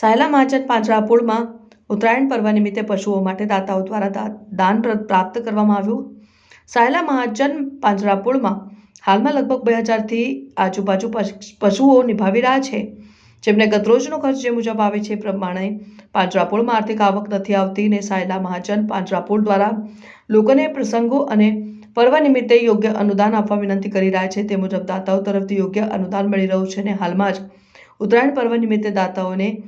સાયલા મહાજન પાંજરાપોળમાં ઉત્તરાયણ પર્વ નિમિત્તે પશુઓ માટે દાતાઓ દ્વારા દાન પ્ર- પ્રાપ્ત કરવામાં આવ્યું. સાયલા મહાજન પાંજરાપોળમાં હાલમાં લગભગ બે હજારથી આજુબાજુ પશ- પશુઓ નિભાવી રહ્યા છે. જેમને ગતરોજનો ખર્ચ જે મુજબ આવે છે પ્રમાણે પાંજરાપોળમાં આર્થિક આવક નથી આવતી ને સાયલા મહાજન પાંજરાપોળ દ્વારા લોકોને પ્રસંગો અને પર્વ નિમિત્તે યોગ્ય અનુદાન આપવા વિનંતી કરી રહ્યા છે. તે મુજબ દાતાઓ તરફથી યોગ્ય અનુદાન મળી રહ્યું છે અને હાલમાં જ ઉત્તરાયણ પર્વ નિમિત્તે દાતાઓને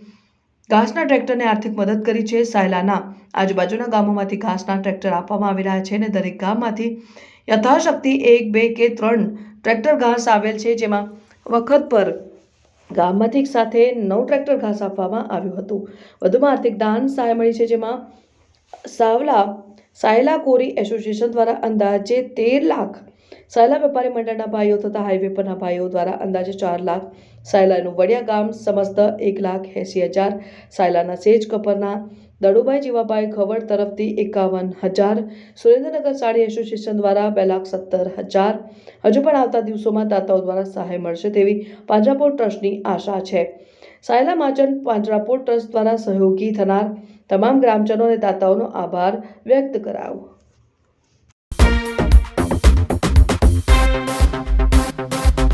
ઘાસના ટ્રેક્ટરને આર્થિક મદદ કરી છે. સાયલાના આજુબાજુના ગામોમાંથી ઘાસના ટ્રેક્ટર આપવામાં આવી રહ્યા છે અને દરેક ગામમાંથી યથાશક્તિ એક, બે કે ત્રણ ટ્રેક્ટર ઘાસ આવેલ છે, જેમાં વખત પર ગામમાંથી સાથે નવ ટ્રેક્ટર ઘાસ આપવામાં આવ્યું હતું. વધુમાં આર્થિક દાન સહાય મળી છે, જેમાં સાવલા સાયલા કોરી એસોસિએશન દ્વારા અંદાજે તેર લાખ સાયલા વેપારી મંડળના ભાઈઓ તથા હાઈવે પરના ભાઈઓ દ્વારા અંદાજે ચાર લાખ સાયલાનું વડિયા ગામ સમસ્ત એક લાખ એંસી હજાર સાયલાના સેજ કપરના દડુભાઈ જીવાભાઈ ખવડ તરફથી એકાવન હજાર, સુરેન્દ્રનગર સાડી એસોસિએશન દ્વારા બે લાખ સત્તર હજાર. હજુ પણ આવતા દિવસોમાં દાતાઓ દ્વારા સહાય મળશે તેવી પાંજરાપોર ટ્રસ્ટની આશા છે. સાયલા માચન પાંજરાપોર ટ્રસ્ટ દ્વારા સહયોગી થનાર તમામ ગ્રામજનો અને દાતાઓનો આભાર વ્યક્ત કરાયો